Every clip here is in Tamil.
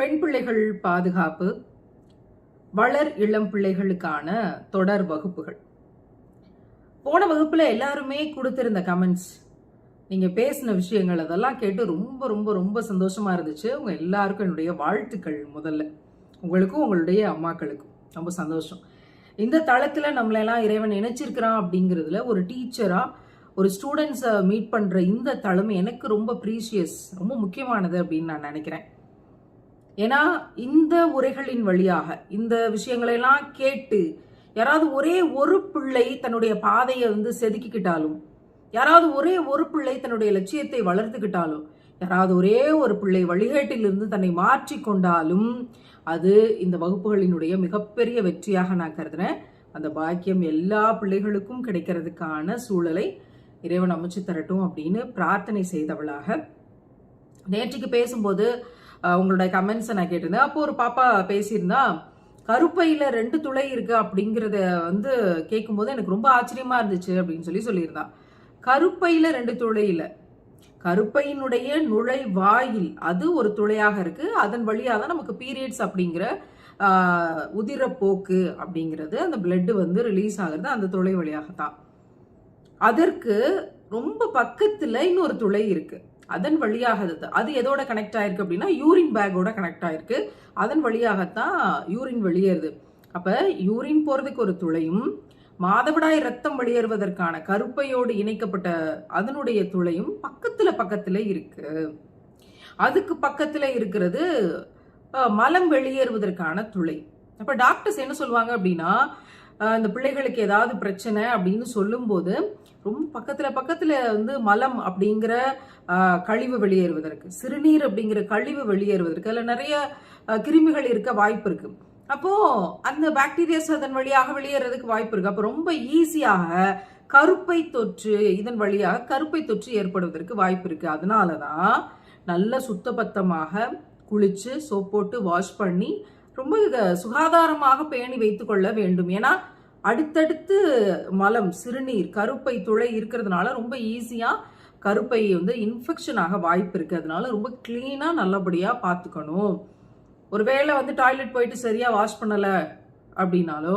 பெண் பிள்ளைகள் பாதுகாப்பு வளர் இளம் பிள்ளைகளுக்கான தொடர் வகுப்புகள். போன வகுப்புல எல்லாருமே கொடுத்திருந்த கமெண்ட்ஸ் நீங்க பேசின விஷயங்கள் அதெல்லாம் கேட்டு ரொம்ப ரொம்ப ரொம்ப சந்தோஷமா இருந்துச்சு. உங்க எல்லாருக்கும் என்னுடைய வாழ்த்துக்கள் முதல்ல. உங்களுக்கும் உங்களுடைய அம்மாக்களுக்கும். ரொம்ப சந்தோஷம். இந்த தளத்துல நம்மளெல்லாம் இறைவன் இணைச்சிருக்கிறான் அப்படிங்கிறதுல ஒரு டீச்சரா ஒரு ஸ்டூடெண்ட்ஸை மீட் பண்ற இந்த தளம் எனக்கு ரொம்ப ப்ரீஷியஸ் ரொம்ப முக்கியமானது அப்படின்னு நான் நினைக்கிறேன். ஏன்னா இந்த உரைகளின் வழியாக இந்த விஷயங்களெல்லாம் கேட்டு யாராவது ஒரே ஒரு பிள்ளை தன்னுடைய பாதையை வந்து செதுக்கிக்கிட்டாலும் யாராவது ஒரே ஒரு பிள்ளை தன்னுடைய லட்சியத்தை வளர்த்துக்கிட்டாலும் யாராவது ஒரே ஒரு பிள்ளை வழிகேட்டிலிருந்து தன்னை மாற்றி கொண்டாலும் அது இந்த வகுப்புகளினுடைய மிகப்பெரிய வெற்றியாக நான் கருதுறேன். அந்த பாக்கியம் எல்லா பிள்ளைகளுக்கும் கிடைக்கிறதுக்கான சூழலை இறைவன் அமைச்சு தரட்டும் அப்படின்னு பிரார்த்தனை செய்தவளாக நேற்றுக்கு பேசும்போது உங்களோட உங்களுடைய கமெண்ட்ஸை நான் கேட்டிருந்தேன். அப்போ ஒரு பாப்பா பேசியிருந்தா கருப்பையில் ரெண்டு துளை இருக்கு அப்படிங்கிறத வந்து கேட்கும்போது எனக்கு ரொம்ப ஆச்சரியமா இருந்துச்சு அப்படின்னு சொல்லி சொல்லியிருந்தா. கருப்பையில் ரெண்டு துளை இல்ல. கருப்பையினுடைய நுழைவாயில் அது ஒரு துளையாக இருக்கு. அதன் வழியாக தான் நமக்கு பீரியட்ஸ் அப்படிங்கிற உதிரப்போக்கு அப்படிங்கிறது அந்த பிளட்டு வந்து ரிலீஸ் ஆகுறது அந்த துளை வழியாகத்தான். அதற்கு ரொம்ப பக்கத்தில் இன்னொரு துளை இருக்குது அதன் வழியாக அது எதோட கனெக்ட் ஆயிருக்கு அப்படின்னா யூரின் பேக்கோட கனெக்ட் ஆயிருக்கு. அதன் வழியாகத்தான் யூரின் வெளியேறுது. அப்ப யூரின் போறதுக்கு ஒரு துளையும் மாதவிடாய் ரத்தம் வெளியேறுவதற்கான கருப்பையோடு இணைக்கப்பட்ட அதனுடைய துளையும் பக்கத்துல பக்கத்துல இருக்கு. அதுக்கு பக்கத்துல இருக்கிறது மலம் வெளியேறுவதற்கான துளை. அப்ப டாக்டர்ஸ் என்ன சொல்லுவாங்க அப்படின்னா இந்த பிள்ளைகளுக்கு ஏதாவது பிரச்சனை அப்படின்னு சொல்லும்போது ரொம்ப பக்கத்துல பக்கத்துல வந்து மலம் அப்படிங்கிற கழிவு வெளியேறுவதற்கு சிறுநீர் அப்படிங்கிற கழிவு வெளியேறுவதற்கு அதில் நிறைய கிருமிகள் இருக்க வாய்ப்பு இருக்கு. அப்போ அந்த பாக்டீரியாஸ் அதன் வழியாக வெளியேறதுக்கு வாய்ப்பு இருக்கு. அப்போ ரொம்ப ஈஸியாக கருப்பை தொற்று இதன் வழியாக கருப்பை தொற்று ஏற்படுவதற்கு வாய்ப்பு இருக்கு. அதனாலதான் நல்ல சுத்தபத்தமாக குளிச்சு சோப் போட்டு வாஷ் பண்ணி ரொம்ப சுகாதாரமாக பேணி வைத்துக்கொள்ள வேண்டும். ஏன்னா அடுத்தடுத்து மலம் சிறுநீர் கருப்பை துளை இருக்கிறதுனால ரொம்ப ஈஸியாக கருப்பை வந்து இன்ஃபெக்ஷன் ஆக வாய்ப்பு இருக்குது அதனால ரொம்ப க்ளீனாக நல்லபடியாக பார்த்துக்கணும். ஒருவேளை வந்து டாய்லெட் போயிட்டு சரியாக வாஷ் பண்ணலை அப்படின்னாலோ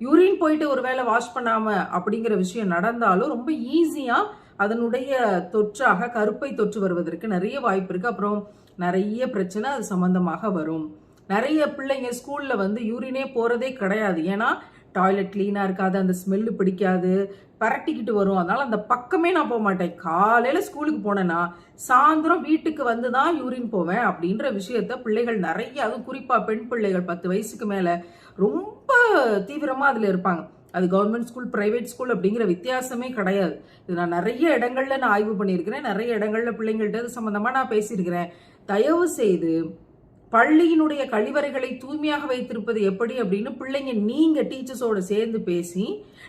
யூரின் போயிட்டு ஒருவேளை வாஷ் பண்ணாமல் அப்படிங்கிற விஷயம் நடந்தாலும் ரொம்ப ஈஸியாக அதனுடைய தொற்றாக கருப்பை தொற்று வருவதற்கு நிறைய வாய்ப்பு இருக்குது அப்புறம் நிறைய பிரச்சனை அது சம்மந்தமாக வரும். நிறைய பிள்ளைங்க ஸ்கூலில் வந்து யூரினே போகிறதே கிடையாது. ஏன்னா டாய்லெட் க்ளீனாக இருக்காது அந்த ஸ்மெல்லு பிடிக்காது பரட்டிக்கிட்டு வரும். அதனால் அந்த பக்கமே நான் போக மாட்டேன். காலையில் ஸ்கூலுக்கு போனேன்னா சாயந்தரம் வீட்டுக்கு வந்து தான் யூரின் போவேன் அப்படின்ற விஷயத்த பிள்ளைகள் நிறைய அதுவும் குறிப்பாக பெண் பிள்ளைகள் பத்து வயசுக்கு மேலே ரொம்ப தீவிரமாக அதில் இருப்பாங்க. அது கவர்மெண்ட் ஸ்கூல் ப்ரைவேட் ஸ்கூல் அப்படிங்கிற வித்தியாசமே கிடையாது. இது நான் நிறைய இடங்கள்ல நான் ஆய்வு பண்ணியிருக்கிறேன். நிறைய இடங்கள்ல பிள்ளைங்கள்ட்ட அது சம்மந்தமாக நான் பேசியிருக்கிறேன். தயவு செய்து பள்ளியினுடைய கழிவறைகளை தூய்மையாக வைத்திருப்பது எப்படி அப்படின்னு பிள்ளைங்க நீங்க டீச்சர்ஸோட சேர்ந்து பேசி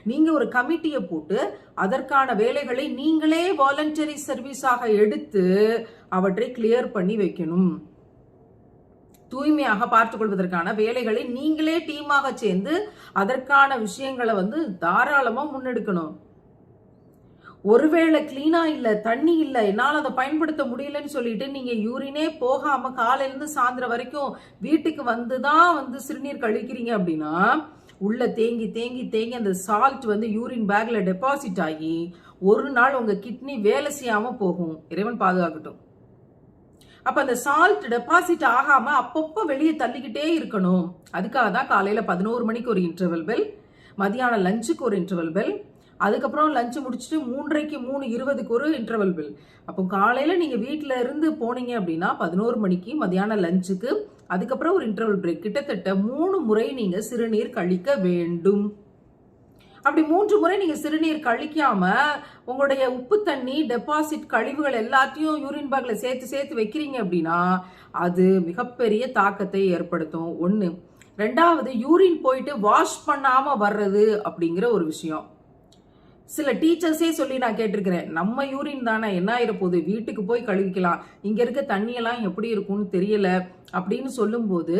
நீங்க ஒரு கமிட்டியை போட்டு அதற்கான வேலைகளை நீங்களே வாலண்டரி சர்வீஸாக எடுத்து அவற்றை கிளியர் பண்ணி வைக்கணும். தூய்மையாக பார்த்துக்கொள்வதற்கான வேலைகளை நீங்களே டீமாக சேர்ந்து அதற்கான விஷயங்களை வந்து தாராளமா முன்னெடுக்கணும். ஒருவேளை கிளீனா இல்ல தண்ணி இல்ல என்னால அதை பயன்படுத்த முடியலன்னு சொல்லிட்டு நீங்க யூரினே போகாம காலையிலேருந்து சாயந்தரம் வரைக்கும் வீட்டுக்கு வந்து தான் வந்து சிறுநீர் கழிக்கிறீங்க அப்படின்னா உள்ள தேங்கி தேங்கி தேங்கி அந்த சால்ட் வந்து யூரின் பேக்ல டெபாசிட் ஆகி ஒரு நாள் உங்க கிட்னி வேலை செய்யாம போகும். இறைவன் பாதுகாக்கட்டும். அப்ப அந்த சால்ட் டெபாசிட் ஆகாம அப்பப்போ வெளியே தள்ளிக்கிட்டே இருக்கணும். அதுக்காக தான் காலையில பதினோரு மணிக்கு ஒரு இன்டர்வல் பெல் மதியானம் லஞ்சுக்கு ஒரு இன்டர்வல் பெல் அதுக்கப்புறம் லஞ்சு முடிச்சுட்டு மூன்றைக்கு மூணு இருபதுக்கு ஒரு இன்டர்வல் பில் அப்போ காலையில் நீங்கள் வீட்டில் இருந்து போனீங்க அப்படின்னா பதினோரு மணிக்கு மதியானம் லஞ்சுக்கு அதுக்கப்புறம் ஒரு இன்டர்வல் பிரேக் கிட்டத்தட்ட மூணு முறை நீங்கள் சிறுநீர் கழிக்க வேண்டும். அப்படி மூன்று முறை நீங்க சிறுநீர் கழிக்காம உங்களுடைய உப்பு தண்ணி டெபாசிட் கழிவுகள் எல்லாத்தையும் யூரின் பேக்ல சேர்த்து சேர்த்து வைக்கிறீங்க அப்படின்னா அது மிகப்பெரிய தாக்கத்தை ஏற்படுத்தும். ஒன்று ரெண்டாவது யூரின் போயிட்டு வாஷ் பண்ணாம வர்றது அப்படிங்கிற ஒரு விஷயம். சில டீச்சர்ஸே சொல்லி நான் கேட்டிருக்கிறேன் நம்ம யூரின் தானே என்ன ஆயிரப்போகுது? வீட்டுக்கு போய் கழுவிக்கலாம். இங்கே இருக்க தண்ணியெல்லாம் எப்படி இருக்கும்னு தெரியல அப்படின்னு சொல்லும்போது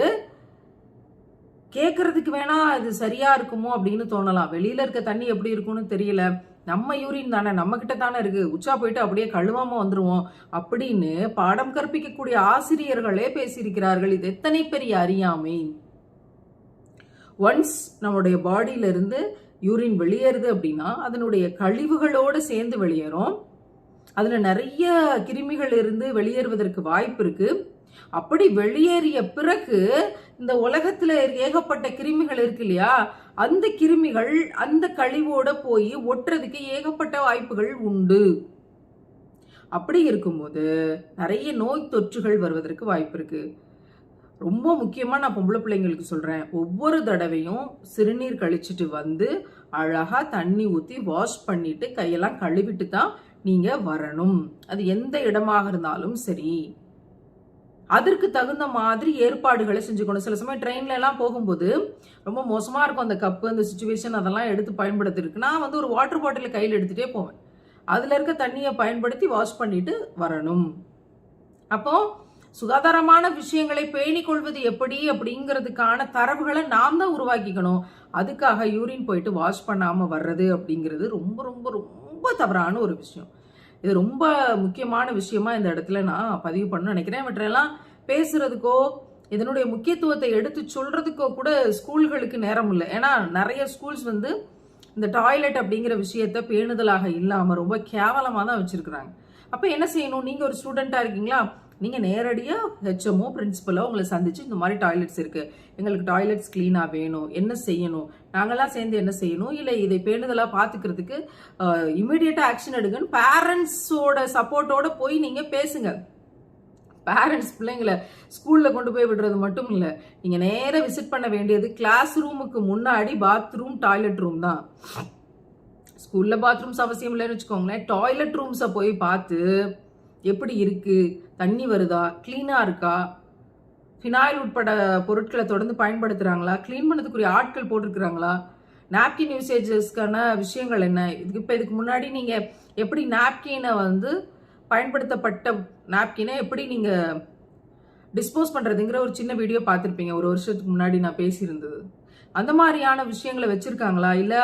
கேட்கறதுக்கு வேணா அது சரியா இருக்குமோ அப்படின்னு தோணலாம். வெளியில இருக்க தண்ணி எப்படி இருக்கும்னு தெரியல. நம்ம யூரின் தானே நம்ம கிட்ட தானே இருக்கு. உச்சா போயிட்டு அப்படியே கழுவாம வந்துருவோம் அப்படின்னு பாடம் கற்பிக்கக்கூடிய ஆசிரியர்களே பேசியிருக்கிறார்கள். இது எத்தனை பெரிய அறியாமை? ஒன்ஸ் நம்முடைய பாடியில இருந்து யூரின் வெளியேறுது அப்படின்னா அதனுடைய கழிவுகளோடு சேர்ந்து வெளியேறும். அதில் நிறைய கிருமிகள் இருந்து வெளியேறுவதற்கு வாய்ப்பு இருக்குது அப்படி வெளியேறிய பிறகு இந்த உலகத்துல ஏகப்பட்ட கிருமிகள் இருக்கு இல்லையா? அந்த கிருமிகள் அந்த கழிவோட போய் ஒட்டுறதுக்கு ஏகப்பட்ட வாய்ப்புகள் உண்டு. அப்படி இருக்கும்போது நிறைய நோய் தொற்றுகள் வருவதற்கு வாய்ப்பு இருக்குது ரொம்ப முக்கியமாக நான் பொம்பளை பிள்ளைங்களுக்கு சொல்கிறேன் ஒவ்வொரு தடவையும் சிறுநீர் கழிச்சிட்டு வந்து அழகாக தண்ணி ஊற்றி வாஷ் பண்ணிவிட்டு கையெல்லாம் கழுவிட்டு தான் நீங்கள் வரணும். அது எந்த இடமாக இருந்தாலும் சரி. அதற்கு தகுந்த மாதிரி ஏற்பாடுகளை செஞ்சுக்கணும். சில சமயம் ட்ரெயின்ல எல்லாம் போகும்போது ரொம்ப மோசமாக இருக்கும். அந்த கப்பு அந்த சுச்சுவேஷன் அதெல்லாம் எடுத்து பயன்படுத்திருக்கு நான் வந்து ஒரு வாட்டர் பாட்டில் கையில் எடுத்துகிட்டே போவேன். அதில் இருக்க தண்ணியை பயன்படுத்தி வாஷ் பண்ணிட்டு வரணும். அப்போது சுகாதாரமான விஷயங்களை பேணிக் கொள்வது எப்படி அப்படிங்கிறதுக்கான தரவுகளை நாம் தான் உருவாக்கிக்கணும். அதுக்காக யூரின் போயிட்டு வாஷ் பண்ணாமல் வர்றது அப்படிங்கிறது ரொம்ப ரொம்ப ரொம்ப தவறான ஒரு விஷயம். இது ரொம்ப முக்கியமான விஷயமா இந்த இடத்துல நான் பதிவு பண்ண நினைக்கிறேன். இவற்றெல்லாம் பேசுறதுக்கோ இதனுடைய முக்கியத்துவத்தை எடுத்து சொல்றதுக்கோ கூட ஸ்கூல்களுக்கு நேரம் இல்லை. ஏன்னா நிறைய ஸ்கூல்ஸ் வந்து இந்த டாய்லெட் அப்படிங்கிற விஷயத்த பேணுதலாக இல்லாமல் ரொம்ப கேவலமாக தான் வச்சிருக்கிறாங்க. அப்போ என்ன செய்யணும்? நீங்கள் ஒரு ஸ்டூடெண்ட்டாக இருக்கீங்களா? நீங்கள் நேரடியாக ஹெச்எம்ஓ பிரின்சிபலோ உங்களை சந்திச்சு இந்த மாதிரி டாய்லெட்ஸ் இருக்குது எங்களுக்கு டாய்லெட்ஸ் க்ளீனாக வேணும். என்ன செய்யணும்? நாங்களாம் சேர்ந்து என்ன செய்யணும்? இல்லை இதை பேணுதலாக பார்த்துக்கிறதுக்கு இமீடியட்டாக ஆக்ஷன் எடுங்கன்னு பேரண்ட்ஸோட சப்போர்ட்டோட போய் நீங்கள் பேசுங்க. பேரண்ட்ஸ் பிள்ளைங்களை ஸ்கூலில் கொண்டு போய் விடுறது மட்டும் இல்லை. நீங்கள் நேராக விசிட் பண்ண வேண்டியது கிளாஸ் ரூமுக்கு முன்னாடி பாத்ரூம் டாய்லெட் ரூம் தான். ஸ்கூலில் பாத்ரூம்ஸ் அவசியம் இல்லைன்னு வச்சுக்கோங்களேன். டாய்லெட் ரூம்ஸை போய் பார்த்து எப்படி இருக்குது தண்ணி வருதா? க்ளீனாக இருக்கா? ஃபினாயில் உட்பட பொருட்களை தொடர்ந்து பயன்படுத்துகிறாங்களா க்ளீன் பண்ணதுக்குரிய ஆட்கள் போட்டிருக்கிறாங்களா? நாப்கின் யூசேஜஸ்க்கான விஷயங்கள் என்ன? இதுக்கு இப்போ இதுக்கு முன்னாடி நீங்கள் எப்படி நாப்கினை வந்து பயன்படுத்தப்பட்ட நாப்கினை எப்படி நீங்கள் டிஸ்போஸ் பண்ணுறதுங்கிற ஒரு சின்ன வீடியோ பார்த்துருப்பீங்க. ஒரு வருஷத்துக்கு முன்னாடி நான் பேசியிருந்தது. அந்த மாதிரியான விஷயங்களை வச்சிருக்காங்களா? இல்லை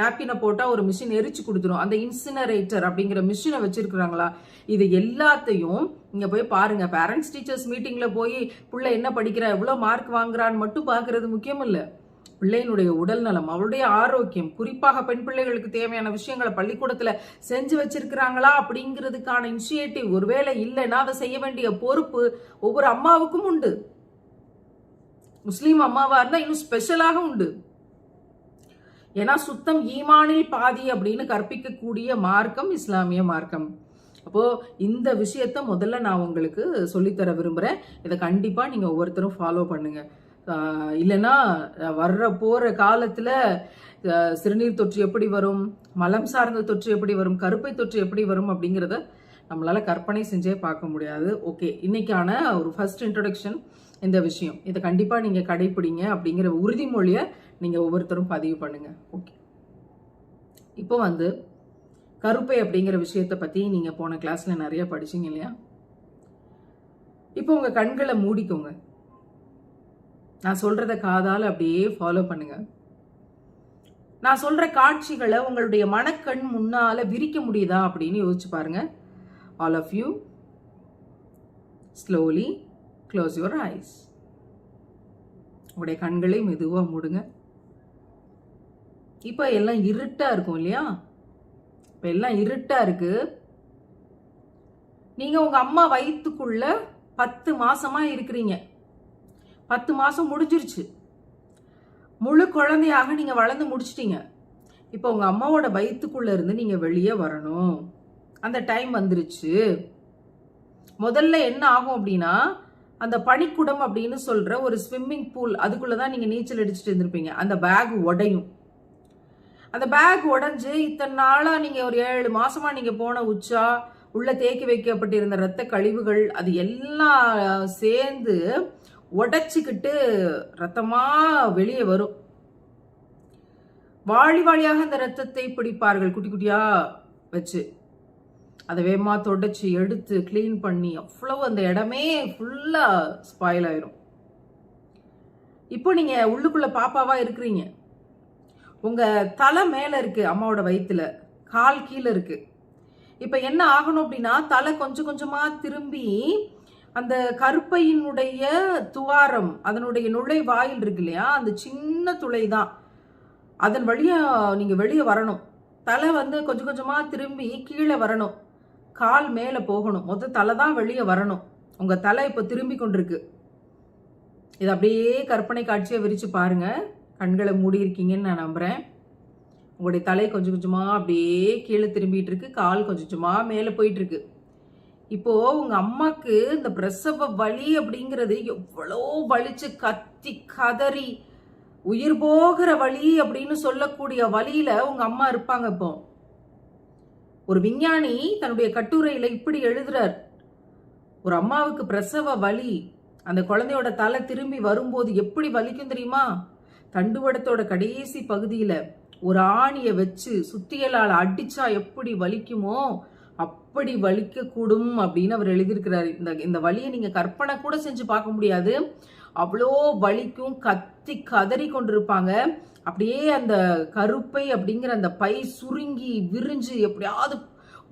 நாப்கினை போட்டால் ஒரு மிஷின் எரிச்சு கொடுத்துரும். அந்த இன்சினரேட்டர் அப்படிங்கிற மிஷினை வச்சிருக்கிறாங்களா? இது எல்லாத்தையும் நீங்கள் போய் பாருங்க. பேரண்ட்ஸ் டீச்சர்ஸ் மீட்டிங்கில் போய் பிள்ளை என்ன படிக்கிறா? எவ்வளோ மார்க் வாங்குறான்னு மட்டும் பார்க்கறது முக்கியம் இல்லை. பிள்ளையினுடைய உடல் நலம் அவளுடைய ஆரோக்கியம் குறிப்பாக பெண் பிள்ளைகளுக்கு தேவையான விஷயங்களை பள்ளிக்கூடத்துல செஞ்சு வச்சிருக்கிறாங்களா? அப்படிங்கிறதுக்கான இனிஷியேட்டிவ் ஒருவேளை இல்லைன்னா அதை செய்ய வேண்டிய பொறுப்பு ஒவ்வொரு அம்மாவுக்கும் உண்டு. முஸ்லீம் அம்மாவா இருந்தா இன்னும் ஸ்பெஷலாக உண்டு. ஏன்னா சுத்தம் ஈமானில் பாதி அப்படின்னு கற்பிக்கக்கூடிய மார்க்கம் இஸ்லாமிய மார்க்கம். அப்போ இந்த விஷயத்த முதல்ல நான் உங்களுக்கு சொல்லித்தர விரும்புகிறேன் இதை கண்டிப்பாக நீங்கள் ஒவ்வொருத்தரும் ஃபாலோ பண்ணுங்க. இல்லைன்னா வர்ற போகிற காலத்தில் சிறுநீர் தொற்று எப்படி வரும்? மலம் சார்ந்த தொற்று எப்படி வரும்? கருப்பை தொற்று எப்படி வரும்? அப்படிங்கிறத நம்மளால் கற்பனை செஞ்சே பார்க்க முடியாது. ஓகே இன்னைக்கான ஒரு ஃபர்ஸ்ட் இன்ட்ரொடக்ஷன் இந்த விஷயம். இதை கண்டிப்பாக நீங்கள் கடைப்பிடிங்க அப்படிங்கிற உறுதிமொழியை நீங்கள் ஒவ்வொருத்தரும் பதிவு பண்ணுங்க. ஓகே. இப்போ வந்து கருப்பை அப்படிங்கிற விஷயத்தை பற்றி நீங்கள் போன கிளாஸில் நிறைய படிச்சிங்க இல்லையா? இப்போ உங்கள் கண்களை மூடிக்கோங்க. நான் சொல்கிறத காதால் அப்படியே ஃபாலோ பண்ணுங்க. நான் சொல்கிற காட்சிகளை உங்களுடைய மனக்கண் முன்னால் விரிக்க முடியுதா அப்படின்னு யோசிச்சு பாருங்க. All of you slowly close your eyes உங்களுடைய கண்களை மெதுவாக மூடுங்க. இப்போ எல்லாம் இருட்டா இருக்கும் இல்லையா? இப்போ எல்லாம் இருட்டா இருக்கு. நீங்கள் உங்கள் அம்மா வயிற்றுக்குள்ள பத்து மாதமாக இருக்கிறீங்க. பத்து மாதம் முடிஞ்சிருச்சு. முழு குழந்தையாக நீங்கள் வளர்ந்து முடிச்சிட்டீங்க. இப்போ உங்கள் அம்மாவோட வயிற்றுக்குள்ளே இருந்து நீங்கள் வெளியே வரணும். அந்த டைம் வந்துருச்சு. முதல்ல என்ன ஆகும் அப்படின்னா அந்த பனிக்குடம் அப்படின்னு சொல்கிற ஒரு ஸ்விம்மிங் பூல் அதுக்குள்ளே தான் நீங்கள் நீச்சல் அடிச்சுட்டு இருந்திருப்பீங்க. அந்த பேக் உடையும். அந்த பேக் உடஞ்சு இத்தனை நாளாக நீங்கள் ஒரு ஏழு மாதமாக நீங்கள் போன உச்சா உள்ளே தேக்கி வைக்கப்பட்டிருந்த ரத்த கழிவுகள் அது எல்லாம் சேர்ந்து உடைச்சிக்கிட்டு ரத்தமாக வெளியே வரும். வாழி வாழியாக அந்த ரத்தத்தை பிடிப்பார்கள் குட்டி குட்டியாக வச்சு. அதை வேகமாக தொடச்சி எடுத்து கிளீன் பண்ணி அவ்வளவு அந்த இடமே ஃபுல்லா ஸ்பாயில் ஆயிரும். இப்போ நீங்க உள்ளுக்குள்ள பாப்பாவா இருக்கிறீங்க. உங்க தலை மேல இருக்கு அம்மாவோட வயிற்றுல கால் கீழே இருக்கு. இப்போ என்ன ஆகணும் அப்படின்னா தலை கொஞ்சம் கொஞ்சமா திரும்பி அந்த கருப்பையினுடைய துவாரம் அதனுடைய நுழைவாயில் இருக்கு இல்லையா அந்த சின்ன துளை தான். அதன் வழியா நீங்க வெளியே வரணும். தலை வந்து கொஞ்சம் கொஞ்சமா திரும்பி கீழே வரணும். கால் மேலே போகணும். மொத்த தலை தான் வெளியே வரணும். உங்க தலை இப்போ திரும்பி கொண்டிருக்கு. இது அப்படியே கற்பனை காட்சியை விரிச்சு பாருங்க. கண்களை மூடி இருக்கீங்கன்னு நான் நம்புறேன். உங்களுடைய தலை கொஞ்சம் கொஞ்சமா அப்படியே கீழே திரும்பிட்டு இருக்கு. கால் கொஞ்சம் கொஞ்சமா மேலே போயிட்டு இருக்கு. இப்போ உங்க அம்மாக்கு இந்த பிரசவ வலி அப்படிங்கிறது எவ்வளோ வலிச்சு கத்தி கதறி உயிர் போகிற வழி அப்படின்னு சொல்லக்கூடிய வழியில் உங்க அம்மா இருப்பாங்க இப்போ. ஒரு விஞ்ஞானி தன்னுடைய கட்டுரையில இப்படி எழுதுறார். ஒரு அம்மாவுக்கு பிரசவ வலி அந்த குழந்தையோட தலை திரும்பி வரும்போது எப்படி வலிக்கும் தெரியுமா? தண்டுவடத்தோட கடைசி பகுதியில ஒரு ஆணிய வச்சு சுத்தியலால் அடிச்சா எப்படி வலிக்குமோ அப்படி வலிக்க கூடும் அப்படின்னு அவர் எழுதியிருக்கிறார். இந்த இந்த வலியை நீங்க கற்பனை கூட செஞ்சு பார்க்க முடியாது. அவ்வளோ வலிக்கும் கத்தி கதறி கொண்டிருப்பாங்க. அப்படியே அந்த கருப்பை அப்படிங்கிற அந்த பை சுருங்கி விரிஞ்சு எப்படியாவது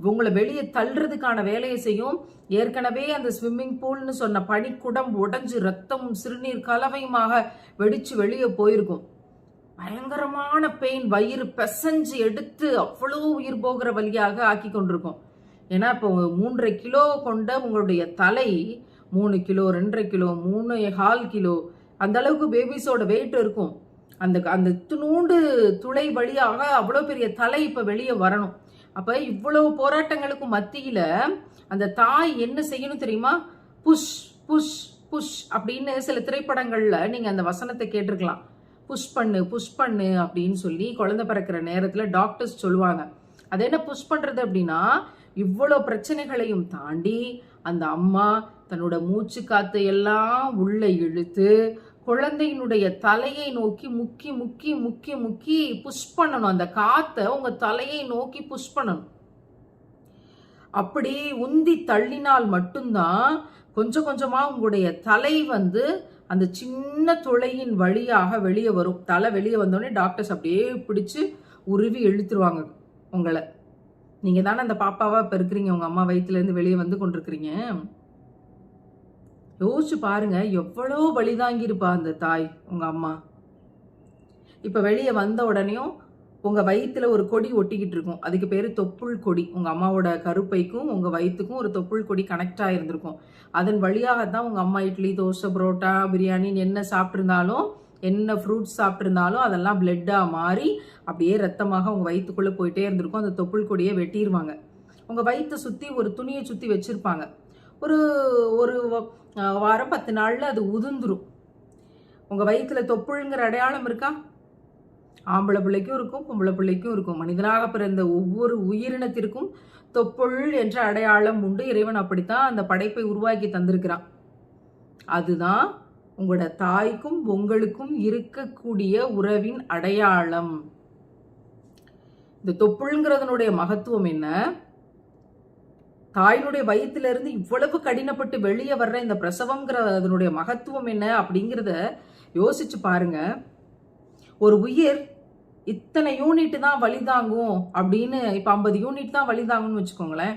உங்களை வெளியே தள்ளுறதுக்கான வேலையை செய்யும். ஏற்கனவே அந்த ஸ்விம்மிங் பூல்னு சொன்ன பனிக்குடம் உடஞ்சி ரத்தம் சிறுநீர் கலவையுமாக வெடிச்சு வெளியே போயிருக்கும். பயங்கரமான பெயின் வயிறு பெசஞ்சு எடுத்து அவ்வளோ உயிர் போகிற வழியாக ஆக்கி கொண்டிருக்கும். ஏன்னா இப்போ மூன்றரை கிலோ கொண்ட உங்களுடைய தலை மூணு கிலோ ரெண்டரை கிலோ மூணு ஹால் கிலோ அந்த அளவுக்கு பேபிஸோட வெயிட் இருக்கும். அந்த அந்த துணூண்டு துளை வழியாக அவ்வளோ பெரிய தலை இப்போ வெளியே வரணும். அப்போ இவ்வளவு போராட்டங்களுக்கும் மத்தியில் அந்த தாய் என்ன செய்யணும் தெரியுமா? புஷ் புஷ் புஷ் அப்படின்னு சில திரைப்படங்களில் நீங்கள் அந்த வசனத்தை கேட்டிருக்கலாம். புஷ் பண்ணு புஷ் பண்ணு அப்படின்னு சொல்லி குழந்தை பிறக்கிற நேரத்தில் டாக்டர்ஸ் சொல்லுவாங்க. அது என்ன புஷ் பண்ணுறது அப்படின்னா இவ்வளோ பிரச்சனைகளையும் தாண்டி அந்த அம்மா தன்னோட மூச்சு காத்தை எல்லாம் உள்ளே இழுத்து குழந்தையினுடைய தலையை நோக்கி முக்கி முக்கி முக்கி முக்கி புஷ் பண்ணணும். அந்த காற்றை உங்க தலையை நோக்கி புஷ் பண்ணணும். அப்படி உந்தி தள்ளினால் மட்டும்தான் கொஞ்சம் கொஞ்சமாக உங்களுடைய தலை வந்து அந்த சின்ன துளையின் வழியாக வெளியே வரும். தலை வெளியே வந்தோடனே டாக்டர்ஸ் அப்படியே பிடிச்சி உருவி இழுத்துருவாங்க உங்களை. நீங்கள் தானே அந்த பாப்பாவாக இப்போ இருக்கிறீங்க உங்கள் அம்மா வயிற்றுலேருந்து வெளியே வந்து கொண்டிருக்கிறீங்க. யோசிச்சு பாருங்க எவ்வளோ வழிதாங்கியிருப்பா அந்த தாய் உங்கள் அம்மா. இப்போ வெளியே வந்த உடனேயும் உங்கள் வயிற்றில் ஒரு கொடி ஒட்டிக்கிட்டு இருக்கும். அதுக்கு பேர் தொப்புள் கொடி. உங்கள் அம்மாவோட கருப்பைக்கும் உங்கள் வயிற்றுக்கும் ஒரு தொப்புள் கொடி கனெக்ட் ஆயிருந்திருக்கும். அதன் வழியாக தான் உங்கள் அம்மா இட்லி தோசை புரோட்டா பிரியாணின்னு என்ன சாப்பிட்ருந்தாலும் என்ன ஃப்ரூட்ஸ் சாப்பிட்ருந்தாலும் அதெல்லாம் பிளட்டாக மாறி அப்படியே ரத்தமாக உங்கள் வயிற்றுக்குள்ளே போயிட்டே இருந்திருக்கும். அந்த தொப்புள் கொடியை வெட்டிடுவாங்க உங்கள் வயிற்றை சுற்றி ஒரு துணியை சுற்றி வச்சுருப்பாங்க. ஒரு ஒரு வாரம் பத்து நாளில் அது உதிர்ந்துரும். உங்கள் வயிற்றில் தொப்புளுங்கிற அடையாளம் இருக்கா? ஆம்பளை பிள்ளைக்கும் இருக்கும் பொம்பளை பிள்ளைக்கும் இருக்கும். மனிதனாக பிறந்த ஒவ்வொரு உயிரினத்திற்கும் தொப்புள் என்ற அடையாளம் உண்டு. இறைவன் அப்படித்தான் அந்த படைப்பை உருவாக்கி தந்திருக்கிறான். அதுதான் உங்களோட தாய்க்கும் உங்களுக்கும் இருக்கக்கூடிய உறவின் அடையாளம். இந்த தொப்புள்ங்கிறதனுடைய மகத்துவம் என்ன? தாயினுடைய வயிற்றிலிருந்து இவ்வளவு கடினப்பட்டு வெளியே வர்ற இந்த பிரசவங்கிற அதனுடைய மகத்துவம் என்ன அப்படிங்கிறத யோசிச்சு பாருங்க. ஒரு உயிர் இத்தனை யூனிட் தான் வழி தாங்கும் அப்படின்னு இப்போ ஐம்பது யூனிட் தான் வழி தாங்கும்னு வச்சுக்கோங்களேன்.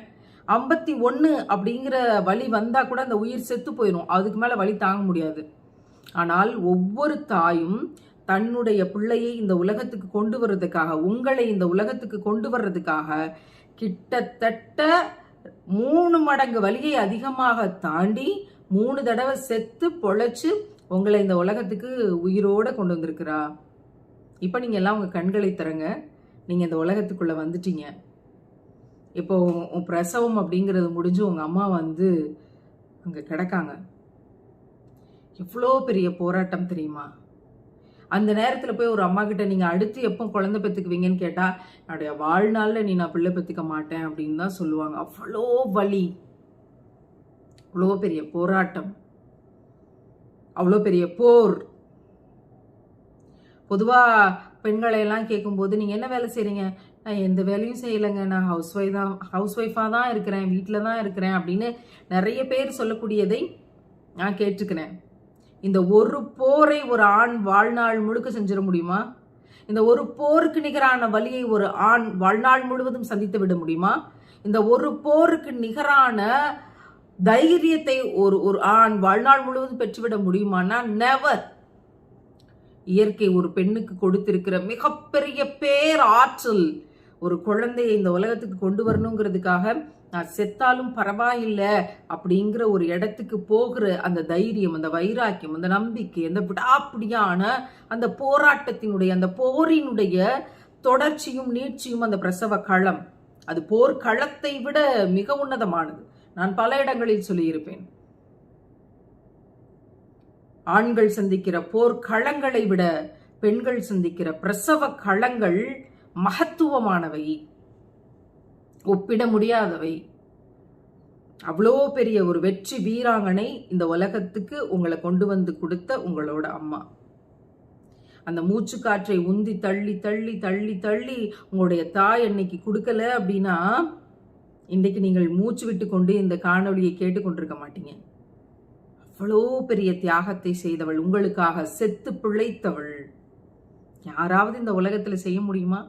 ஐம்பத்தி ஒன்று அப்படிங்கிற வழி வந்தால் கூட அந்த உயிர் செத்து போயிடும் அதுக்கு மேலே வழி தாங்க முடியாது. ஆனால் ஒவ்வொரு தாயும் தன்னுடைய பிள்ளையை இந்த உலகத்துக்கு கொண்டு வர்றதுக்காக உங்களை இந்த உலகத்துக்கு கொண்டு வர்றதுக்காக கிட்டத்தட்ட மூணு மடங்கு வழியை அதிகமாக தாண்டி மூணு தடவை செத்து பொழைச்சு உங்களை இந்த உலகத்துக்கு உயிரோட கொண்டு வந்திருக்கிறா. இப்போ நீங்கள் எல்லாம் உங்கள் கண்களை திறங்க. நீங்கள் இந்த உலகத்துக்குள்ளே வந்துட்டீங்க. இப்போ பிரசவம் அப்படிங்கிறது முடிஞ்சு உங்கள் அம்மா வந்து அங்கே கிடக்காங்க. எவ்வளோ பெரிய போராட்டம் தெரியுமா? அந்த நேரத்தில் போய் ஒரு அம்மா கிட்ட நீங்கள் அடுத்து எப்போ குழந்தை பெற்றுக்குவீங்கன்னு கேட்டால் என்னுடைய வாழ்நாளில் நீ நான் பிள்ளை பெற்றுக்க மாட்டேன் அப்படின்னு தான் சொல்லுவாங்க. அவ்வளோ வலி. அவ்வளோ பெரிய போராட்டம். அவ்வளோ பெரிய போர். பொதுவாக பெண்களையெல்லாம் கேட்கும்போது நீங்கள் என்ன வேலை செய்கிறீங்க நான் எந்த வேலையும் செய்யலைங்க. நான் ஹவுஸ் ஒய்ஃப் தான் ஹவுஸ் ஒய்ஃபாக தான் இருக்கிறேன். வீட்டில் தான் இருக்கிறேன் அப்படின்னு நிறைய பேர் சொல்லக்கூடியதை நான் கேட்டுக்கிறேன். இந்த ஒரு போரை ஒரு ஆண் வாழ்நாள் முழுக்க செஞ்சிட முடியுமா? இந்த ஒரு போருக்கு நிகரான வலியை ஒரு ஆண் வாழ்நாள் முழுவதும் சந்தித்து விட முடியுமா? இந்த ஒரு போருக்கு நிகரான தைரியத்தை ஒரு ஒரு ஆண் வாழ்நாள் முழுவதும் பெற்றுவிட முடியுமானா? நெவர் இயற்கை ஒரு பெண்ணுக்கு கொடுத்திருக்கிற மிகப்பெரிய பேர் ஆற்றல் ஒரு குழந்தையை இந்த உலகத்துக்கு கொண்டு வரணுங்கிறதுக்காக நான் செத்தாலும் பரவாயில்லை அப்படிங்கிற ஒரு இடத்துக்கு போகிற அந்த தைரியம் அந்த வைராக்கியம் அந்த நம்பிக்கை அந்த விடாப்பிடியான அந்த போராட்டத்தினுடைய அந்த போரினுடைய தொடர்ச்சியும் நீட்சியும் அந்த பிரசவ களம். அது போர்க்களத்தை விட மிக உன்னதமானது. நான் பல இடங்களில் சொல்லியிருப்பேன். ஆண்கள் சந்திக்கிற போர்க்களங்களை விட பெண்கள் சந்திக்கிற பிரசவ களங்கள் மகத்துவமானவை. ஒப்பிட முடியாதவை. அவ்வளோ பெரிய ஒரு வெற்றி வீராங்கனை இந்த உலகத்துக்கு உங்களை கொண்டு வந்து கொடுத்த உங்களோட அம்மா. அந்த மூச்சு காற்றை உந்தி தள்ளி தள்ளி தள்ளி தள்ளி உங்களுடைய தாய் அன்னைக்கு கொடுக்கல அப்படின்னா இன்றைக்கு நீங்கள் மூச்சு விட்டு கொண்டு இந்த காணொளியை கேட்டுக்கொண்டிருக்க மாட்டீங்க. அவ்வளோ பெரிய தியாகத்தை செய்தவள் உங்களுக்காக செத்து பிழைத்தவள். யாராவது இந்த உலகத்தில் செய்ய முடியுமா?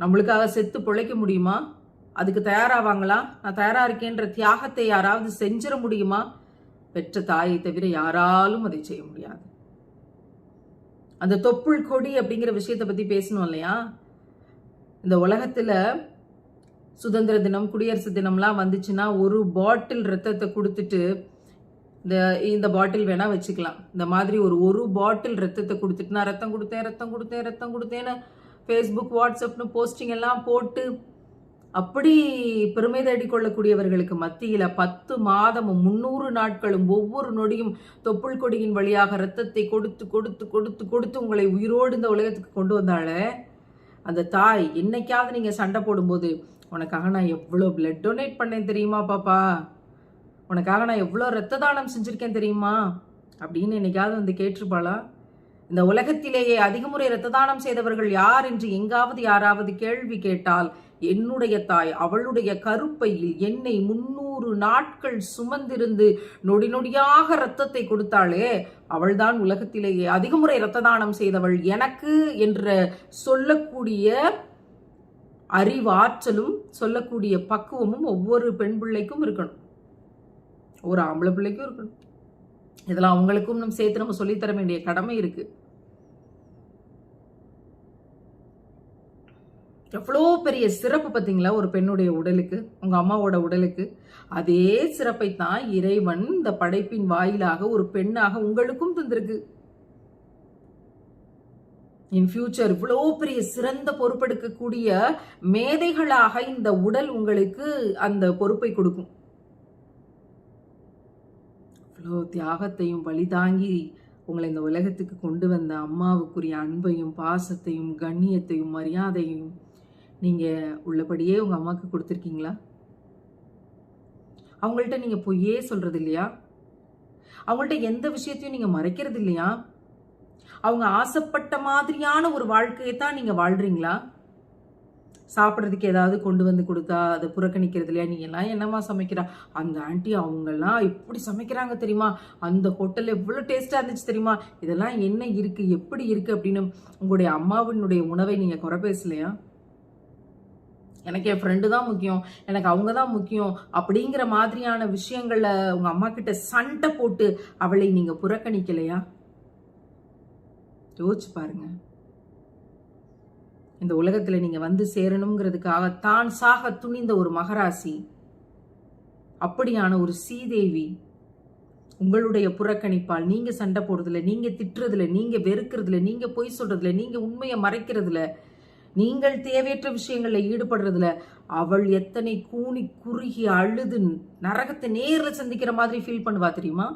நம்மளுக்காக செத்து பிழைக்க முடியுமா? அதுக்கு தயாராவாங்களா? நான் தயாரா இருக்கேன்ற தியாகத்தை யாராவது செஞ்சிட முடியுமா? பெற்ற தாயை தவிர யாராலும் அதை செய்ய முடியாது. அந்த தொப்புள் கொடி அப்படிங்கிற விஷயத்தை பத்தி பேசணும் இல்லையா? இந்த உலகத்துல சுதந்திர தினம் குடியரசு தினம்லாம் வந்துச்சுன்னா ஒரு பாட்டில் ரத்தத்தை கொடுத்துட்டு இந்த இந்த பாட்டில் வேணா வச்சுக்கலாம். இந்த மாதிரி ஒரு ஒரு பாட்டில் ரத்தத்தை கொடுத்துட்டு நான் ரத்தம் கொடுத்தேன் ரத்தம் கொடுத்தேன் ரத்தம் கொடுத்தேன்னு ஃபேஸ்புக் வாட்ஸ்அப்னு போஸ்டிங் எல்லாம் போட்டு அப்படி பெருமை தேடி கொள்ளக்கூடியவர்களுக்கு மத்தியில் பத்து மாதமும் முன்னூறு நாட்களும் ஒவ்வொரு நொடியும் தொப்புள் கொடியின் வழியாக ரத்தத்தை கொடுத்து கொடுத்து கொடுத்து கொடுத்து உங்களை உயிரோடு இந்த உலகத்துக்கு கொண்டு வந்தாலே அந்த தாய் என்னைக்காவது நீங்கள் சண்டை போடும்போது உனக்காக நான் எவ்வளோ பிளட் டொனேட் பண்ணேன் தெரியுமா பாப்பா? உனக்காக நான் எவ்வளோ ரத்த தானம் செஞ்சுருக்கேன் தெரியுமா? அப்படின்னு என்னைக்காவது வந்து கேட்டிருப்பாளா? இந்த உலகத்திலேயே அதிக முறை தானம் செய்தவர்கள் யார் என்று எங்காவது யாராவது கேள்வி கேட்டால் என்னுடைய தாய் அவளுடைய கருப்பையில் என்னை முன்னூறு நாட்கள் சுமந்திருந்து நொடி நொடியாக ரத்தத்தை கொடுத்தாளே அவள்தான் உலகத்திலேயே அதிகமுறை ரத்ததானம் தானம் செய்தவள் எனக்கு என்ற சொல்லக்கூடிய அறிவாற்றலும் சொல்லக்கூடிய பக்குவமும் ஒவ்வொரு பெண் பிள்ளைக்கும் இருக்கணும். ஒரு ஆம்பளை பிள்ளைக்கும் இருக்கணும். இதெல்லாம் அவங்களுக்கும் நம்ம சேர்த்து நம்ம சொல்லித்தர வேண்டிய கடமை இருக்கு. எவ்வளோ பெரிய சிறப்பு பார்த்தீங்களா ஒரு பெண்ணுடைய உடலுக்கு உங்க அம்மாவோட உடலுக்கு? அதே சிறப்பை தான் இறைவன் இந்த படைப்பின் வாயிலாக ஒரு பெண்ணாக உங்களுக்கும் தந்திருக்கு. இன் ஃபியூச்சர் இவ்வளோ பெரிய சிறந்த பொறுப்பெடுக்கக்கூடிய மேதைகளாக இந்த உடல் உங்களுக்கு அந்த பொறுப்பை கொடுக்கும். இவ்வளோ தியாகத்தையும் வழிதாங்கி உங்களை இந்த உலகத்துக்கு கொண்டு வந்த அம்மாவுக்குரிய அன்பையும் பாசத்தையும் கண்ணியத்தையும் மரியாதையும் நீங்கள் உள்ளபடியே உங்கள் அம்மாவுக்கு கொடுத்துருக்கீங்களா? அவங்கள்ட்ட நீங்கள் பொய்யே சொல்கிறது இல்லையா அவங்கள்ட்ட எந்த விஷயத்தையும் நீங்கள் மறைக்கிறது இல்லையா அவங்க ஆசைப்பட்ட மாதிரியான ஒரு வாழ்க்கையை தான் நீங்கள் வாழ்கிறீங்களா சாப்பிட்றதுக்கு ஏதாவது கொண்டு வந்து கொடுத்தா அதை புறக்கணிக்கிறது இல்லையா? நீ எல்லாம் என்னம்மா சமைக்கிறா? அந்த ஆண்டி அவங்கெல்லாம் எப்படி சமைக்கிறாங்க தெரியுமா? அந்த ஹோட்டலில் எவ்வளோ டேஸ்ட்டாக இருந்துச்சு தெரியுமா? இதெல்லாம் என்ன இருக்குது எப்படி இருக்குது அப்படின்னு உங்களுடைய அம்மாவினுடைய உணவை நீங்கள் குறை பேசலையா? எனக்கு என் ஃப்ரெண்டு தான் முக்கியம். எனக்கு அவங்க தான் முக்கியம். அப்படிங்கிற மாதிரியான விஷயங்களை உங்கள் அம்மா கிட்ட சண்டை போட்டு அவளை நீங்கள் புறக்கணிக்கலையா? யோசிச்சு பாருங்கள் இந்த உலகத்துல நீங்க வந்து சேரணுங்கிறதுக்காக தான் சாக துணிந்த ஒரு மகராசி அப்படியான ஒரு சீதேவி உங்களுடைய புறக்கணிப்பால் நீங்க சண்டை போடுறதுல நீங்க திட்டுறதுல நீங்க வெறுக்கிறதுல நீங்க பொய் சொல்றதுல நீங்க உண்மையை மறைக்கிறதுல நீங்கள் தேவையற்ற விஷயங்களில் ஈடுபடுறதுல அவள் எத்தனை கூனி குறுகி அழுது நரகத்தை நேரில் சந்திக்கிற மாதிரி ஃபீல் பண்ணுவா தெரியுமா?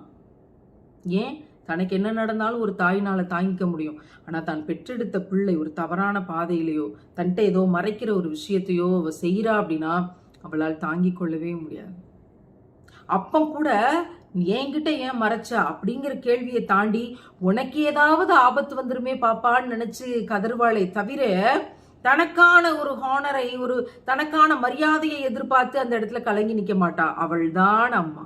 ஏன்? தனக்கு என்ன நடந்தாலும் ஒரு தாயினால் தாங்கிக்க முடியும். ஆனா தான் பெற்றெடுத்த பிள்ளை ஒரு தவறான பாதையிலையோ தன்ட்ட ஏதோ மறைக்கிற ஒரு விஷயத்தையோ அவள் செய்யறா அப்படின்னா அவளால் தாங்கிக் கொள்ளவே முடியாது. அப்போ கூட என்கிட்ட ஏன் மறைச்சா? அப்படிங்கிற கேள்வியை தாண்டி உனக்கு ஏதாவது ஆபத்து வந்துருமே பாப்பான்னு நினைச்சு கதர்வாளை தவிர தனக்கான ஒரு ஹானரை ஒரு தனக்கான மரியாதையை எதிர்பார்த்து அந்த இடத்துல கலங்கி நிற்க மாட்டா. அவள்தான் அம்மா.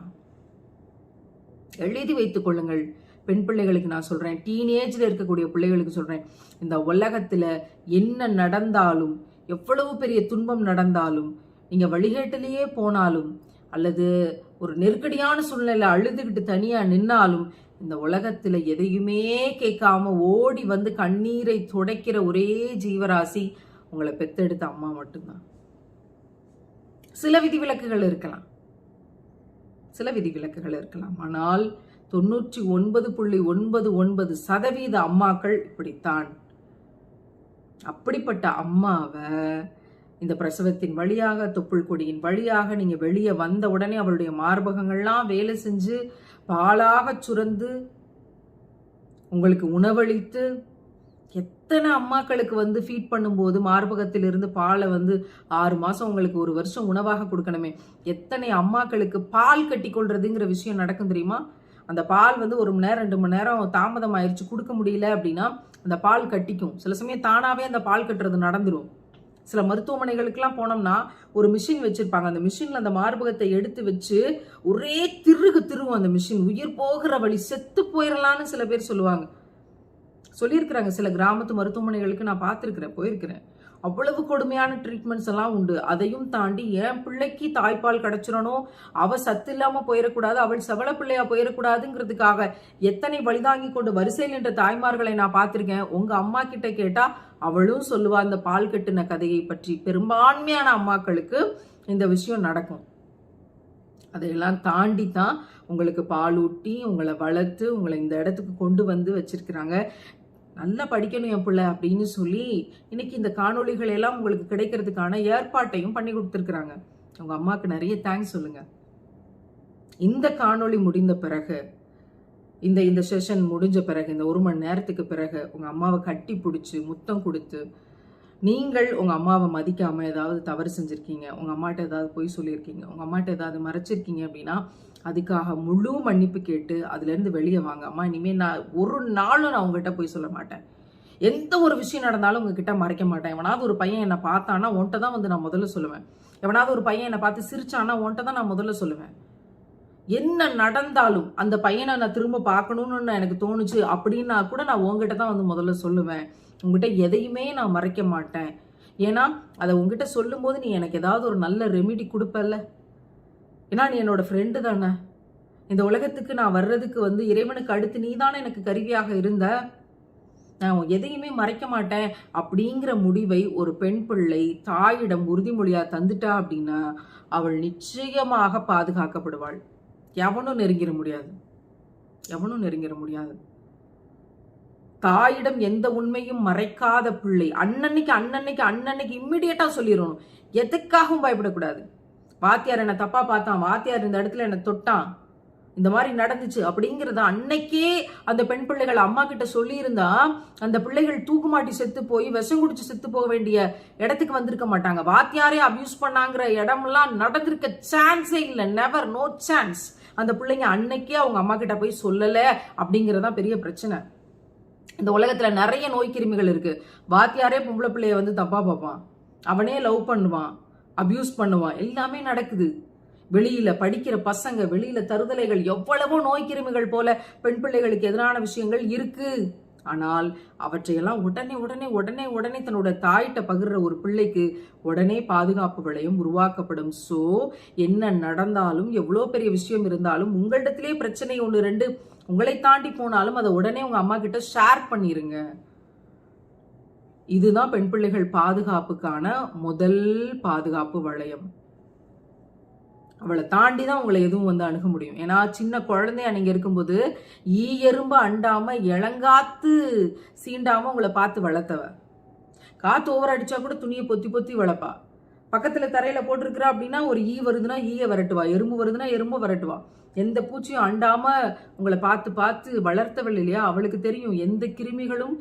எழுதி வைத்துக் கொள்ளுங்கள். பெண் பிள்ளைகளுக்கு நான் சொல்கிறேன் டீனேஜில் இருக்கக்கூடிய பிள்ளைகளுக்கு சொல்கிறேன் இந்த உலகத்தில் என்ன நடந்தாலும் எவ்வளவு பெரிய துன்பம் நடந்தாலும் நீங்கள் வழிகேட்டிலேயே போனாலும் அல்லது ஒரு நெருக்கடியான சூழ்நிலை அழுதுகிட்டு தனியாக நின்னாலும் இந்த உலகத்தில் எதையுமே கேட்காம ஓடி வந்து கண்ணீரை துடைக்கிற ஒரே ஜீவராசி உங்களை பெத்தெடுத்த அம்மா மட்டும்தான். சில விதிவிலக்குகள் இருக்கலாம். சில விதிவிலக்குகள் இருக்கலாம். ஆனால் தொண்ணூற்றி ஒன்பது புள்ளி ஒன்பது ஒன்பது சதவீத அம்மாக்கள் இப்படித்தான். அப்படிப்பட்ட அம்மாவை இந்த பிரசவத்தின் வழியாக தொப்புள் கொடியின் வழியாக நீங்கள் வெளியே வந்த உடனே அவளுடைய மார்பகங்கள்லாம் வேலை செஞ்சு பாலாக சுரந்து உங்களுக்கு உணவளித்து எத்தனை அம்மாக்களுக்கு வந்து ஃபீட் பண்ணும்போது மார்பகத்திலிருந்து பாலை வந்து ஆறு மாதம் உங்களுக்கு ஒரு வருஷம் உணவாக கொடுக்கணுமே? எத்தனை அம்மாக்களுக்கு பால் கட்டி கொள்றதுங்கிற விஷயம் நடக்கும் தெரியுமா? அந்த பால் வந்து ஒரு மணி நேரம் ரெண்டு மணி நேரம் தாமதம் ஆயிடுச்சு கொடுக்க முடியல அப்படின்னா அந்த பால் கட்டிக்கும். சில சமயம் தானாவே அந்த பால் கட்டுறது நடந்துடும் சில மருத்துவமனைகளுக்கெல்லாம் போனோம்னா ஒரு மிஷின் வச்சிருப்பாங்க. அந்த மிஷின்ல அந்த மார்பகத்தை எடுத்து வச்சு ஒரே திருகு திருவும் அந்த மிஷின். உயிர் போகிற வழி செத்து போயிடலான்னு சில பேர் சொல்லுவாங்க. சொல்லியிருக்கிறாங்க. சில கிராமத்து மருத்துவமனைகளுக்கு நான் பார்த்துருக்குறேன் போயிருக்கிறேன். அவ்வளவு கொடுமையான ட்ரீட்மெண்ட்ஸ் எல்லாம் உண்டு. அதையும் தாண்டி என் பிள்ளைக்கு தாய்ப்பால் கிடைச்சிடணும்? அவள் சத்து இல்லாமல் போயிடக்கூடாது அவள் செவல பிள்ளையா போயிடக்கூடாதுங்கிறதுக்காக எத்தனை வழிதாங்கி கொண்டு வரிசையில் நின்ற தாய்மார்களை நான் பார்த்துருக்கேன். உங்கள் அம்மா கிட்ட கேட்டால் அவளும் சொல்லுவா இந்த பால் கட்டின கதையை பற்றி. பெரும்பான்மையான அம்மாக்களுக்கு இந்த விஷயம் நடக்கும். அதையெல்லாம் தாண்டி தான் உங்களுக்கு பால் ஊட்டி உங்களை வளர்த்து உங்களை இந்த இடத்துக்கு கொண்டு வந்து வச்சிருக்கிறாங்க. நல்லா படிக்கணும் என் பிள்ளை அப்படின்னு சொல்லி இன்னைக்கு இந்த காணொளிகள் எல்லாம் உங்களுக்கு கிடைக்கிறதுக்கான ஏற்பாட்டையும் பண்ணி கொடுத்துருக்குறாங்க. உங்க அம்மாவுக்கு நிறைய தேங்க்ஸ் சொல்லுங்க. இந்த காணொளி முடிந்த பிறகு இந்த இந்த செஷன் முடிஞ்ச பிறகு இந்த ஒரு மணி நேரத்துக்கு பிறகு உங்க அம்மாவை கட்டி பிடிச்சி முத்தம் கொடுத்து நீங்கள் உங்க அம்மாவை மதிக்காம ஏதாவது தவறு செஞ்சிருக்கீங்க உங்க அம்மாட்ட ஏதாவது பொய் சொல்லியிருக்கீங்க உங்க அம்மாட்ட ஏதாவது மறைச்சிருக்கீங்க அப்படின்னா அதுக்காக முழு மன்னிப்பு கேட்டு அதுலேருந்து வெளியே வாங்க. அம்மா இனிமேல் நான் ஒரு நாளும் நான் உங்ககிட்ட போய் சொல்ல மாட்டேன். எந்த ஒரு விஷயம் நடந்தாலும் உங்ககிட்ட மறைக்க மாட்டேன். எவனாவது ஒரு பையன் என்னை பார்த்தானா உன்ட்ட தான் வந்து நான் முதல்ல சொல்லுவேன். எவனாவது ஒரு பையன் என்னை பார்த்து சிரிச்சானா உன்ட்ட தான் நான் முதல்ல சொல்லுவேன். என்ன நடந்தாலும் அந்த பையனை நான் திரும்ப பார்க்கணும்னு எனக்கு தோணுச்சு அப்படின்னா கூட நான் உங்ககிட்ட தான் வந்து முதல்ல சொல்லுவேன். உங்ககிட்ட எதையுமே நான் மறைக்க மாட்டேன். ஏன்னா அதை உங்ககிட்ட சொல்லும்போது நீ எனக்கு ஏதாவது ஒரு நல்ல ரெமிடி கொடுப்பல்ல. ஏன்னா நீ என்னோட ஃப்ரெண்டு தானே இந்த உலகத்துக்கு நான் வர்றதுக்கு வந்து இறைவனுக்கு அடுத்து நீ தானே எனக்கு கருவியாக இருந்த. நான் எதையுமே மறைக்க மாட்டேன் அப்படிங்கிற முடிவை ஒரு பெண் பிள்ளை தாயிடம் உறுதிமொழியா தந்துட்டா அப்படின்னா அவள் நிச்சயமாக பாதுகாக்கப்படுவாள். எவனும் நெருங்கிட முடியாது. எவனும் நெருங்கிட முடியாது. தாயிடம் எந்த உண்மையும் மறைக்காத பிள்ளை அன்னன்னைக்கு அன்னன்னைக்கு அன்னன்னைக்கு இம்மிடியட்டா சொல்லிடணும் எதுக்காகவும் பயப்படக்கூடாது. வாத்தியார் என்ன தப்பா பார்த்தான் வாத்தியார் இந்த இடத்துல என்ன தொட்டான். இந்த மாதிரி நடந்துச்சு அப்படிங்கிறத அன்னைக்கே அந்த பெண் பிள்ளைகள் அம்மா கிட்ட சொல்லியிருந்தா அந்த பிள்ளைகள் தூக்குமாட்டி செத்து போய் விஷம் குடிச்சு செத்து போக வேண்டிய இடத்துக்கு வந்திருக்க மாட்டாங்க. வாத்தியாரே அபியூஸ் பண்ணாங்கிற இடம்லாம் நடந்திருக்க சான்ஸே இல்லை. நெவர் நோ சான்ஸ் அந்த பிள்ளைங்க அன்னைக்கே அவங்க அம்மா கிட்ட போய் சொல்லலை அப்படிங்கறதான் பெரிய பிரச்சனை. இந்த உலகத்துல நிறைய நோய் கிருமிகள் இருக்கு. வாத்தியாரே பொம்பளை பிள்ளைய வந்து தப்பா பார்ப்பான். அவனே லவ் பண்ணுவான். அபியூஸ் பண்ணுவான் எல்லாமே நடக்குது. வெளியில படிக்கிற பசங்க வெளியில தருதலைகள் எவ்வளவோ நோய் கிருமிகள் போல பெண் பிள்ளைகளுக்கு எதிரான விஷயங்கள் இருக்கு. ஆனால் அவற்றையெல்லாம் உடனே உடனே உடனே உடனே தன்னோட தாயிட்ட பகிர்ற ஒரு பிள்ளைக்கு உடனே பாதுகாப்பு வளையம் உருவாக்கப்படும். ஸோ என்ன நடந்தாலும் எவ்வளோ பெரிய விஷயம் இருந்தாலும் உங்களிடத்திலே பிரச்சனை ஒன்று ரெண்டு உங்களை தாண்டி போனாலும் அதை உடனே உங்கள் அம்மா கிட்ட ஷேர் பண்ணிடுங்க இதுதான் பெண் பிள்ளைகள் பாதுகாப்புக்கான முதல் பாதுகாப்பு வளையம். அவளை தாண்டி தான் உங்களை எதுவும் வந்து அணுக முடியும். ஏன்னா சின்ன குழந்தையா நீங்க இருக்கும்போது ஈ எறும்பு அண்டாம இளங்காத்து சீண்டாம உங்களை பார்த்து வளர்த்தவ. காத்து ஓவர் அடிச்சா கூட துணியை பொத்தி பொத்தி வளர்ப்பா. பக்கத்துல தரையில போட்டிருக்கிறா அப்படின்னா ஒரு ஈ வருதுன்னா ஈய விரட்டுவா. எறும்பு வருதுன்னா எறும்பு விரட்டுவா. எந்த பூச்சியும் அண்டாம உங்களை பார்த்து பார்த்து வளர்த்தவள் இல்லையா? அவளுக்கு தெரியும். எந்த கிருமிகளும்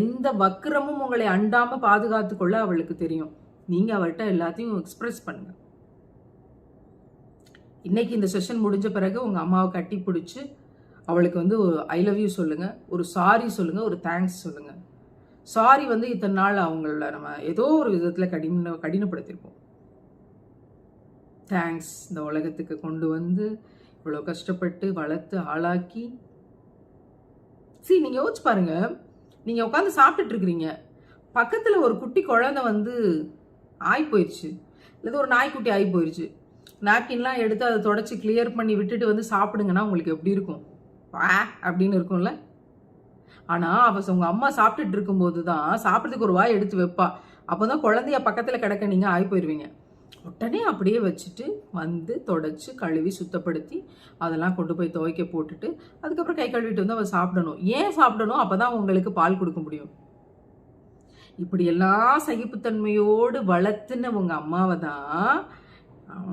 எந்த வக்கிரமும் உங்களை அண்டாம பாதுகாத்து கொள்ள அவளுக்கு தெரியும். நீங்க அவள்கிட்ட எல்லாத்தையும் எக்ஸ்பிரஸ் பண்ணுங்க. இன்னைக்கு இந்த செஷன் முடிஞ்ச பிறகு உங்க அம்மாவை கட்டி பிடிச்சி அவளுக்கு வந்து ஐ லவ் யூ சொல்லுங்க. ஒரு சாரி சொல்லுங்க. ஒரு தேங்க்ஸ் சொல்லுங்க. சாரி வந்து இத்தனை நாள் அவங்கள நம்ம ஏதோ ஒரு விதத்துல கடின கடினப்படுத்திருப்போம் தேங்க்ஸ் இந்த உலகத்துக்கு கொண்டு வந்து இவ்வளோ கஷ்டப்பட்டு வளர்த்து ஆளாக்கி. சரி நீங்கள் யோசிச்சு பாருங்க. நீங்கள் உட்காந்து சாப்பிட்டுட்டு இருக்கிறீங்க. பக்கத்தில் ஒரு குட்டி குழந்தை வந்து ஆய் போயிடுச்சு இல்லை ஒரு நாய்க்குட்டி ஆகி போயிடுச்சு நாப்கின்லாம் எடுத்து அதை தொடச்சி கிளியர் பண்ணி விட்டுட்டு வந்து சாப்பிடுங்கன்னா உங்களுக்கு எப்படி இருக்கும்? வா அப்படின்னு இருக்கும்ல. ஆனால் அவள் உங்கள் அம்மா சாப்பிட்டுட்டு இருக்கும்போது தான் சாப்பிட்றதுக்கு ஒரு வாய் எடுத்து வைப்பா. அப்போதான் குழந்தைய பக்கத்தில் கிடக்க நீங்கள் ஆகி போயிடுவீங்க உடனே அப்படியே வச்சுட்டு வந்து தொடச்சி கழுவி சுத்தப்படுத்தி அதெல்லாம் கொண்டு போய் துவைக்க போட்டுட்டு அதுக்கப்புறம் கை கழுவிட்டு வந்து அவள் சாப்பிடணும். ஏன் சாப்பிடணும்? அப்போ தான் உங்களுக்கு பால் கொடுக்க முடியும். இப்படி எல்லாம் சகிப்புத்தன்மையோடு வளர்த்துன உங்க அம்மாவை தான்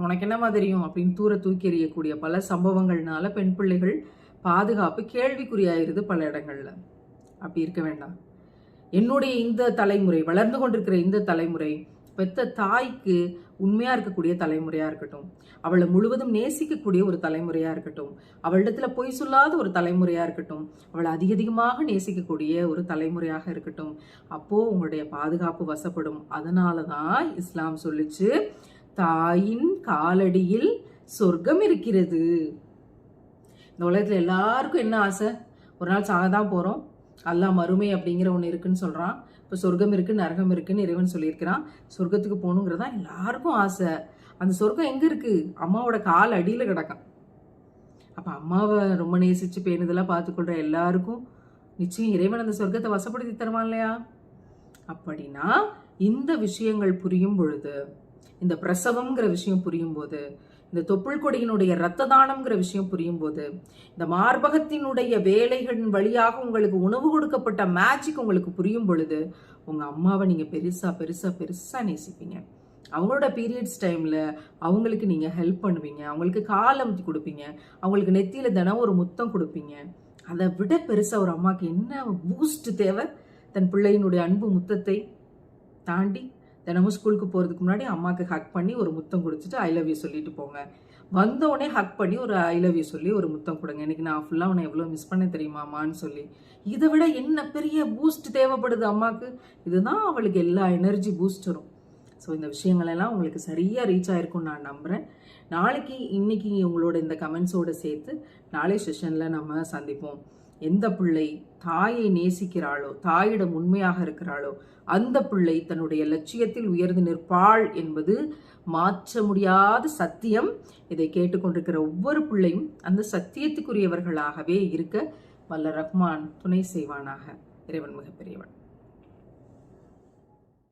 உனக்கு என்னமா தெரியும்? அப்படின்னு தூர தூக்கி எறியக்கூடிய பல சம்பவங்கள்னால பெண் பிள்ளைகள் பாதுகாப்பு கேள்விக்குறியாயிருது பல இடங்கள்ல. அப்படி இருக்க வேண்டாம். என்னுடைய இந்த தலைமுறை வளர்ந்து கொண்டிருக்கிற இந்த தலைமுறை பெத்த தாய்க்கு உண்மையாக இருக்கக்கூடிய தலைமுறையா இருக்கட்டும். அவளை முழுவதும் நேசிக்கக்கூடிய ஒரு தலைமுறையாக இருக்கட்டும். அவளிடத்துல பொய் சொல்லாத ஒரு தலைமுறையாக இருக்கட்டும். அவளை அதிக அதிகமாக நேசிக்கக்கூடிய ஒரு தலைமுறையாக இருக்கட்டும். அப்போது உங்களுடைய பாதுகாப்பு வசப்படும். அதனால தான் இஸ்லாம் சொல்லிச்சு தாயின் காலடியில் சொர்க்கம் இருக்கிறது. இந்த உலகத்தில் எல்லாருக்கும் என்ன ஆசை? ஒரு நாள் சாக தான் போகிறோம் அல்லா மறுமை அப்படிங்கிற ஒன்று இருக்குன்னு சொல்கிறான் இப்போ சொர்க்கம் இருக்கு நரகம் இருக்குன்னு இறைவன் சொல்லியிருக்கிறான். சொர்க்கத்துக்கு போகணுங்கிறது தான் எல்லாருக்கும் ஆசை. அந்த சொர்க்கம் எங்க இருக்கு? அம்மாவோட கால் அடியில் கிடக்கும். அப்ப அம்மாவை ரொம்ப நேசிச்சு பேணுதெல்லாம் பார்த்துக்கொள்ற எல்லாருக்கும் நிச்சயம் இறைவன் அந்த சொர்க்கத்தை வசப்படுத்தி தருவான் இல்லையா? அப்படின்னா இந்த விஷயங்கள் புரியும் பொழுது இந்த பிரசவம்ங்கிற விஷயம் புரியும் போது இந்த தொப்புள் கொடியினுடைய இரத்த தானம்ங்கிற விஷயம் புரியும் போது இந்த மார்பகத்தினுடைய வேலைகளின் வழியாக உங்களுக்கு உணவு கொடுக்கப்பட்ட மேஜிக் உங்களுக்கு புரியும் பொழுது உங்க அம்மாவை நீங்க பெருசா பெருசா பெருசா நேசிப்பீங்க. அவங்களோட பீரியட்ஸ் டைம்ல அவங்களுக்கு நீங்க ஹெல்ப் பண்ணுவீங்க. அவங்களுக்கு கால் அமுத்தி கொடுப்பீங்க. அவங்களுக்கு நெத்தியில தினம் ஒரு முத்தம் கொடுப்பீங்க. அதை விட பெருசா ஒரு அம்மாவுக்கு என்ன பூஸ்ட் தேவை? தன் பிள்ளையினுடைய அன்பு முத்தத்தை தாண்டி தினமும் ஸ்கூலுக்கு போகிறதுக்கு முன்னாடி அம்மாவுக்கு ஹக் பண்ணி ஒரு முத்தம் கொடுத்துட்டு ஐ லவ் யூ சொல்லிட்டு போங்க. வந்தோடனே ஹக் பண்ணி ஒரு ஐ லவ் யூ சொல்லி ஒரு முத்தம் கொடுங்க. இன்னைக்கு நான் ஃபுல்லாக உன்னை எவ்வளோ மிஸ் பண்ண தெரியுமாமான்னு சொல்லி. இதை விட என்ன பெரிய பூஸ்ட் தேவைப்படுது அம்மாவுக்கு இதுதான் அவளுக்கு எல்லா எனர்ஜி பூஸ்ட் வரும். ஸோ இந்த விஷயங்களெல்லாம் உங்களுக்கு சரியாக ரீச் ஆயிருக்கும்னு நான் நம்புகிறேன் நாளைக்கு இன்னைக்கு உங்களோட இந்த கமெண்ட்ஸோடு சேர்த்து நாளை செஷனில் நம்ம சந்திப்போம். எந்த பிள்ளை தாயை நேசிக்கிறாளோ தாயிடம் உண்மையாக இருக்கிறாளோ அந்த பிள்ளை தன்னுடைய லட்சியத்தில் உயர்ந்து நிற்பாள் என்பது மாற்ற முடியாத சத்தியம். இதை கேட்டுக்கொண்டிருக்கிற ஒவ்வொரு பிள்ளையும் அந்த சத்தியத்துக்குரியவர்களாகவே இருக்க வல்ல ரஹ்மான் துணை செய்வானாக. இறைவன் மிகப்பெரியவன்.